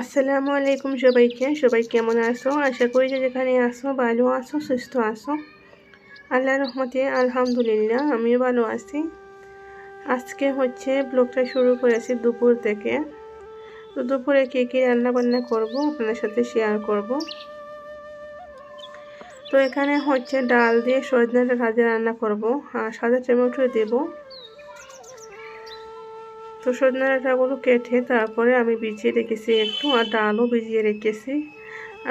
আসসালামু আলাইকুম সবাইকে। সবাই কেমন আছো? আশা করি যে যেখানে আসো ভালো আছো, সুস্থ আছো। আল্লাহ রহমতে আলহামদুলিল্লাহ, আমিও ভালো আছি। আজকে হচ্ছে ব্লগটা শুরু করেছি দুপুর থেকে। তো দুপুরে কী কী রান্না বান্না করব আপনাদের সাথে শেয়ার করব। তো এখানে হচ্ছে ডাল দিয়ে সজনে ভাজা রান্না করব। আর সাদা টমেটো দেবো। তো সজনে ডাঁটাগুলো কেটে তারপরে আমি ভিজিয়ে রেখেছি একটু আর ডালও ভিজিয়ে রেখেছি।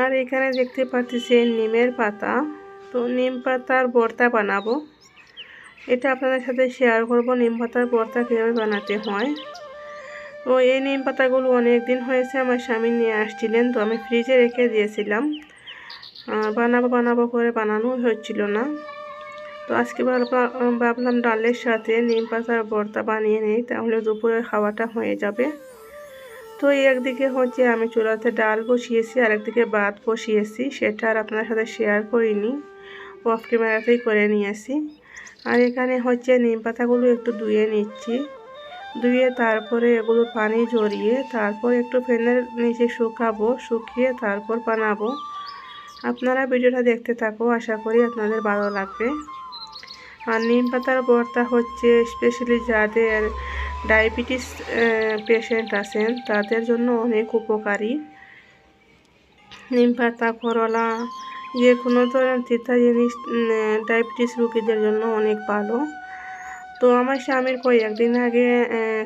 আর এখানে দেখতে পাচ্ছি নিমের পাতা। তো নিম পাতার বর্তা বানাবো। এটা আপনাদের সাথে শেয়ার করব, নিম পাতার বর্তা কীভাবে বানাতে হয়। তো এই নিম পাতাগুলো অনেক দিন হয়েছে, আমার স্বামী নিয়ে আসছিলেন, তো আমি ফ্রিজে রেখে দিয়েছিলাম। বানাবো বানাবো করে বানানো হচ্ছিল না। তো আজকে ভাবলাম ডালের সাথে নিম পাতার ভর্তা বানিয়ে নিই, তাহলে দুপুরে খাওয়াটা হয়ে যাবে। তো একদিকে হচ্ছে আমি চুলাতে ডাল বসিয়েছি আর একদিকে ভাত বসিয়েছি, সেটা আর আপনার সাথে শেয়ার করিনি অফ ক্যামেরাতেই করে নিয়েছি। আর এখানে হচ্ছে নিম পাতাগুলো একটু ধুয়ে নিচ্ছি, ধুয়ে তারপরে এগুলো পানি জড়িয়ে তারপর একটু ফ্যানের নিচে শুকাবো, শুকিয়ে তারপর বানাবো। আপনারা ভিডিওটা দেখতে থাকো, আশা করি আপনাদের ভালো লাগবে। আর নিম পাতার ভর্তা হচ্ছে স্পেশালি যাদের ডায়াবেটিস পেশেন্ট আছেন, তাদের জন্য অনেক উপকারী। নিম পাতা, করলা যে কোনো ধরনের তিতা জিনিস ডায়াবেটিস রুগীদের জন্য অনেক ভালো। তো আমার স্বামীর কয়েকদিন আগে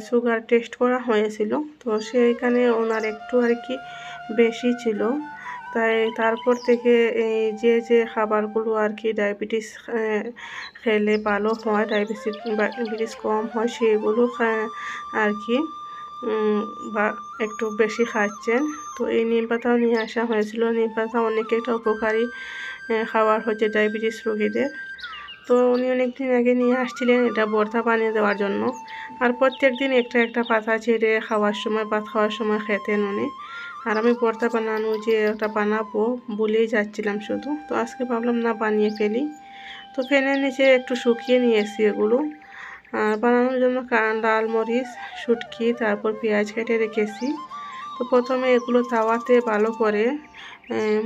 সুগার টেস্ট করা হয়েছিল, তো সেইখানে ওনার একটু আর কি বেশি ছিল। তাই তারপর থেকে এই যে যে খাবারগুলো আর কি ডায়াবেটিস খেলে ভালো হয়, ডায়াবেটিস কম হয়, সেগুলো আর কি বা একটু বেশি খাচ্ছেন তো এই নিম পাতাও নিয়ে আসা হয়েছিল। নিম পাতা অনেক একটা উপকারী খাবার হচ্ছে ডায়াবেটিস রোগীদের। তো উনি অনেকদিন আগে নিয়ে আসছিলেন এটা বর্তা বানিয়ে দেওয়ার জন্য। আর প্রত্যেক দিন একটা একটা পাতা ছেড়ে খাওয়ার সময়, ভাত খাওয়ার সময় খেতেন উনি। আর আমি পর্দা বানানো যে ওটা বানাবো বলেই যাচ্ছিলাম শুধু। তো আজকে ভাবলাম, না, বানিয়ে ফেলি। তো ফ্যানের নিচে একটু শুকিয়ে নিয়েছি এগুলো। আর বানানোর জন্য ডাল, মরিচ, শুটকি, তারপর পেঁয়াজ কেটে রেখেছি। তো প্রথমে এগুলো তাওয়াতে ভালো করে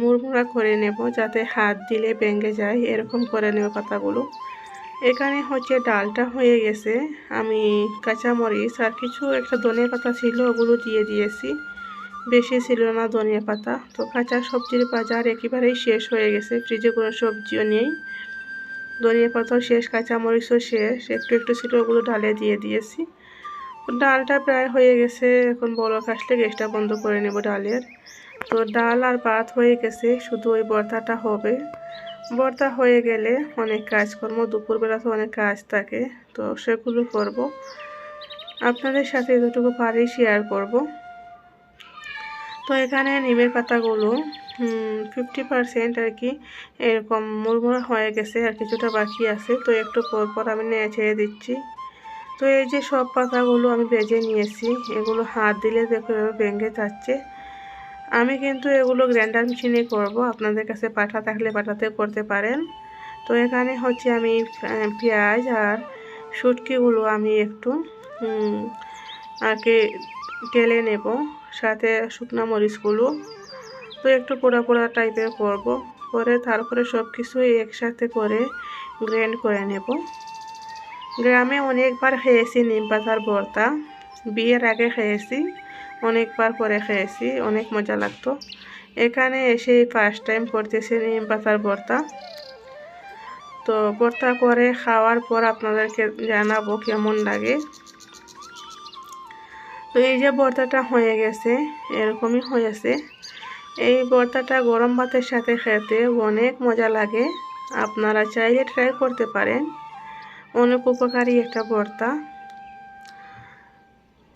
মুড়মুড়া করে নেব, যাতে হাত দিলে ভেঙে যায়, এরকম করে নেব পাতাগুলো। এখানে হচ্ছে ডালটা হয়ে গেছে। আমি কাঁচামরিচ আর কিছু একটা ধনে পাতা ছিল, ওগুলো দিয়ে দিয়েছি। বেশি ছিল না ধনিয়া পাতা। তো কাঁচা সবজির বাজার একেবারেই শেষ হয়ে গেছে। ফ্রিজে কোনো সবজিও নেই। ধনিয়া পাতাও শেষ, কাঁচামরিচও শেষ। একটু একটু ছিল, ওগুলো ডালে দিয়ে দিয়েছি। ডালটা প্রায় হয়ে গেছে। এখন বড় আসলে গ্যাসটা বন্ধ করে নেব ডালের। তো ডাল আর ভাত হয়ে গেছে। শুধু ওই বর্তাটা হবে। বর্তা হয়ে গেলে অনেক কাজকর্ম। দুপুরবেলা তো অনেক কাজ থাকে। তো সেগুলো করব। আপনাদের সাথে যতটুকু পারি শেয়ার করব। তো এখানে নিমের পাতাগুলো ফিফটি পারসেন্ট আর কি এরকম মুড়মুড়া হয়ে গেছে আর কিছুটা বাকি আছে। তো একটু পর পর আমি নিয়ে ছেড়ে দিচ্ছি। তো এই যে সব পাতাগুলো আমি বেজে নিয়েছি, এগুলো হাত দিলে দেখো ভেঙে যাচ্ছে। আমি কিন্তু এগুলো গ্র্যান্ডার মেশিনে করব, আপনাদের কাছে পাঠা থাকলে পাঠাতে করতে পারেন। তো এখানে হচ্ছে আমি পেঁয়াজ আর শুটকিগুলো আমি একটু আর কি টেলে নেব। সাথে শুকনো মরিচগুলো তো একটু পোড়া পোড়া টাইপের করব। করে তারপরে সব কিছুই একসাথে করে গ্র্যান্ড করে নেব। গ্রামে অনেকবার খেয়েছি নিম পাতার ভর্তা। বিয়ের আগে খেয়েছি, অনেকবার পরে খেয়েছি, অনেক মজা লাগতো। এখানে এসে ফার্স্ট টাইম করতেছি নিম পাতার ভর্তা। তো ভর্তা করে খাওয়ার পর আপনাদেরকে জানাব কেমন লাগে। তো এই যে ভর্তাটা হয়ে গেছে, এরকমই হয়েছে। এই ভর্তাটা গরম ভাতের সাথে খেতে অনেক মজা লাগে। আপনারা চাইলে ট্রাই করতে পারেন। অনেক উপকারী একটা ভর্তা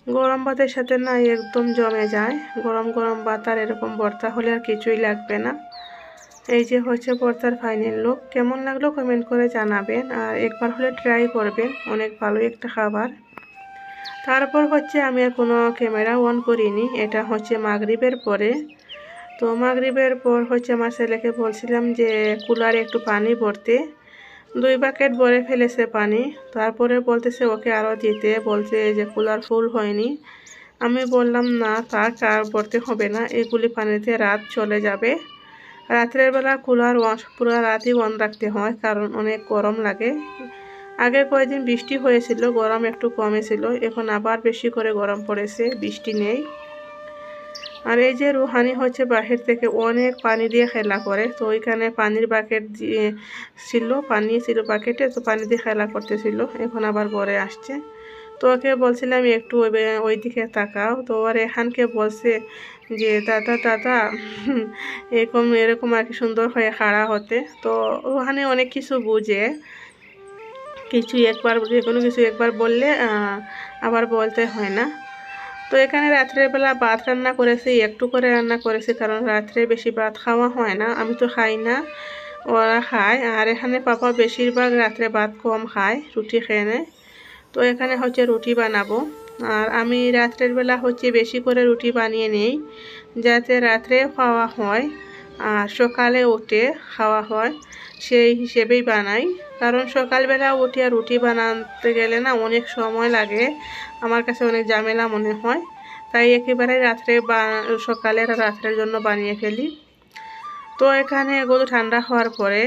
গরম ভাতের সাথে না একদম জমে যায়। গরম গরম ভাত আর এরকম ভর্তা হলে আর কিছুই লাগবে না। এই যে হচ্ছে ভর্তার ফাইনাল লুক কেমন লাগল কমেন্ট করে জানাবেন। আর একবার হলে ট্রাই করবেন। অনেক ভালো একটা খাবার। তারপর হচ্ছে আমি আর কোনো ক্যামেরা অন করিনি। এটা হচ্ছে মাগরিবের পরে। তো মাগরিবের পর হচ্ছে আমার ছেলেকে বলছিলাম যে, কুলারে একটু পানি ভরতে। দুই বাকেট ভরে ফেলেছে পানি। তারপরে বলতেছে ওকে আরও দিতে। বলছে যে, কুলার ফুল হয়নি। আমি বললাম, না থাক আর ভরতে হবে না। এগুলি পানিতে রাত চলে যাবে। রাত্রের বেলা কুলার পুরো রাতই বন্ধ রাখতে হয়, কারণ অনেক গরম লাগে। আগে কয়েকদিন বৃষ্টি হয়েছিল, গরম একটু কমেছিল এখন আবার বেশি করে গরম পড়েছে, বৃষ্টি নেই। আর এই যে রুহানি হচ্ছে বাহির থেকে অনেক পানি দিয়ে খেলা করে, তো ওইখানে পানির বাকেট দিয়ে ছিল, পানি ছিল বাকেটে তো পানি দিয়ে খেলা করতেছিল, এখন আবার ঘরে আসছে। তো ওকে বলছিলাম একটু ওই দিকে তাকাও, তো আর এখানকে বলছে যে, দাদা দাদা এরকম এরকম আর কি সুন্দর হয়ে খাড়া হতে। তো রুহানি অনেক কিছু বুঝে কিছু একবার, যে কোনো কিছু একবার বললে আবার বলতে হয় না। তো এখানে রাত্রের বেলা ভাত রান্না করেছি, একটু করে রান্না করেছি, কারণ রাত্রে বেশি ভাত খাওয়া হয় না, আমি তো খাই না, ওরা খায়। আর এখানে পাপা বেশিরভাগ রাত্রে ভাত কম খায়, রুটি খেয়ে নেয়। তো এখানে হচ্ছে রুটি বানাবো। আর আমি রাত্রের বেলা হচ্ছে বেশি করে রুটি বানিয়ে নিই, যাতে রাত্রে খাওয়া হয়। সকালে উঠে খাওয়া হয়, সেই হিসেবেই বানাই। কারণ সকালবেলা উঠে আর রুটি বানাতে গেলে না অনেক সময় লাগে। আমার কাছে অনেক ঝামেলা মনে হয়। তাই একেবারে রাত্রে বা সকালের রাত্রের জন্য বানিয়ে ফেলি। তো এখানে এগুলো ঠান্ডা হওয়ার পরে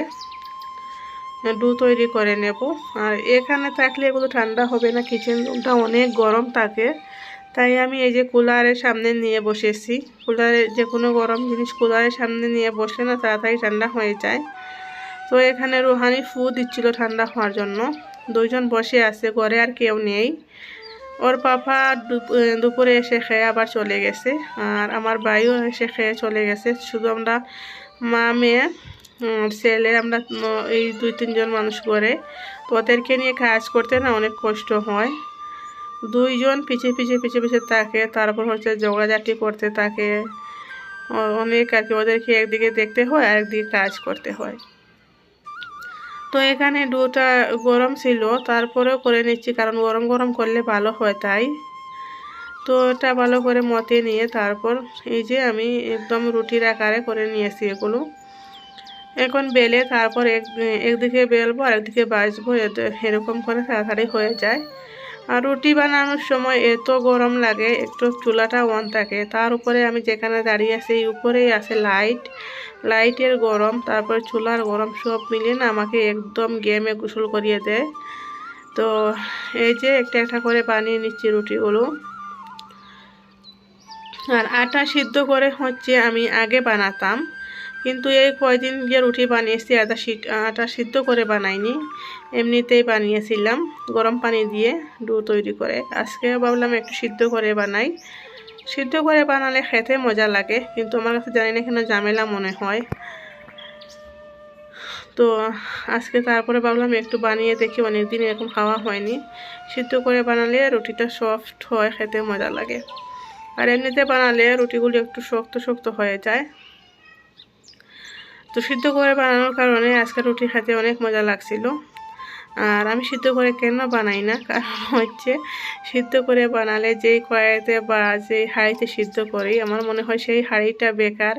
ডু তৈরি করে নেব। আর এখানে থাকলে এগুলো ঠান্ডা হবে না কিচেন রুমটা অনেক গরম থাকে। তাই আমি এই যে কুলারের সামনে নিয়ে বসেছি। কুলারে যে কোনো গরম জিনিস কুলারের সামনে নিয়ে বসলে না তাড়াতাড়ি ঠান্ডা হয়ে যায়। তো এখানে রুহানি ফু দিচ্ছিল ঠান্ডা হওয়ার জন্য। দুইজন বসে আছে, ঘরে আর কেউ নেই। ওর পাপা দুপুরে এসে খেয়ে আবার চলে গেছে। আর আমার ভাইও এসে খেয়ে চলে গেছে। শুধু আমরা মা, মেয়ে ছেলে, আমরা এই দুই তিনজন মানুষ করে তো ওদেরকে নিয়ে কাজ করতে না অনেক কষ্ট হয়। দুইজন পিছিয়ে পিছিয়ে পিছিয়ে পিছিয়ে থাকে তারপর হচ্ছে জোগাজাটি করতে থাকে অনেক আর কি, ওদেরকে একদিকে দেখতে হয়, আর একদিকে কাজ করতে হয়। তো এখানে দুটা গরম ছিল, তারপরেও করে নিচ্ছি, কারণ গরম গরম করলে ভালো হয় তাই। তো এটা ভালো করে মতে নিয়ে তারপর এই যে আমি একদম রুটির আকারে করে নিয়েছি এগুলো। এখন বেলে তারপর এক, একদিকে বেলবো আর একদিকে বাজবো এরকম করে তাড়াতাড়ি হয়ে যায়। আর রুটি বানানোর সময় এত গরম লাগে, একটু চুলাটা অন থাকে। তার উপরে আমি যেখানে দাঁড়িয়ে আছি উপরেই আছে লাইট। লাইটের গরম, তারপর চুলার গরম সব মিলিয়ে না আমাকে একদম গেমে গোসল করিয়ে দেয়। তো এই যে একটা একটা করে বানিয়ে নিচ্ছি রুটিগুলো। আর আটা সিদ্ধ করে হচ্ছে আমি আগে বানাতাম। কিন্তু এই কয়দিন যে রুটি বানিয়েছি আটা আটা সিদ্ধ করে বানাইনি। এমনিতেই বানিয়েছিলাম, গরম পানি দিয়ে ডু তৈরি করে। আজকে ভাবলাম একটু সিদ্ধ করে বানাই। সিদ্ধ করে বানালে খেতে মজা লাগে, কিন্তু আমার কাছে জানি না কেন ঝামেলা মনে হয়। তো আজকে তারপরে ভাবলাম একটু বানিয়ে দেখি, অনেকদিন এরকম খাওয়া হয়নি। সিদ্ধ করে বানালে রুটিটা সফট হয়, খেতে মজা লাগে। আর এমনিতে বানালে রুটিগুলি একটু শক্ত শক্ত হয়ে যায়। তো সিদ্ধ করে বানানোর কারণে আজকে রুটি খেতে অনেক মজা লাগছিল। আর আমি সিদ্ধ করে কেন বানাই না? কারণ হচ্ছে সিদ্ধ করে বানালে যেই কড়াইতে বা যেই হাঁড়িতে সিদ্ধ করি, আমার মনে হয় সেই হাঁড়িটা বেকার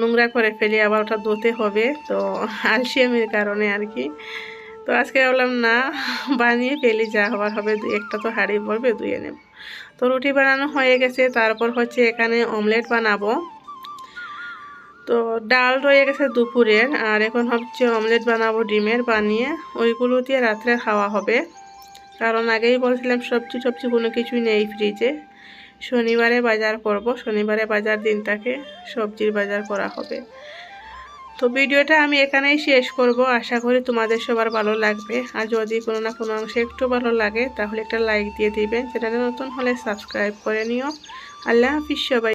নোংরা করে ফেলি, আবার ওটা ধুতে হবে। তো আলসিয়ামির কারণে আর কি। তো আজকে বললাম না, বানিয়ে ফেলি, যা হবার হবে একটা তো হাঁড়ি পড়বে ধুয়ে নেব। তো রুটি বানানো হয়ে গেছে, তারপর হচ্ছে এখানে অমলেট বানাবো। তো ডাল রয়ে গেছে দুপুরের আর এখন হচ্ছে অমলেট বানাবো ডিমের বানিয়ে, ওইগুলো দিয়ে রাত্রে খাওয়া হবে। কারণ আগেই বলছিলাম সবজি সবজি কোনো কিছুই নেই ফ্রিজে শনিবারে বাজার করব, শনিবারে বাজার দিনটাকে সবজির বাজার করা হবে। তো ভিডিওটা আমি এখানেই শেষ করব, আশা করি তোমাদের সবার ভালো লাগবে। আর যদি কোনো না কোনো অংশে একটু ভালো লাগে, তাহলে একটা লাইক দিয়ে দিবেন। চ্যানেলে নতুন হলে সাবস্ক্রাইব করে নিও। আল্লাহ হাফিজ সবাই।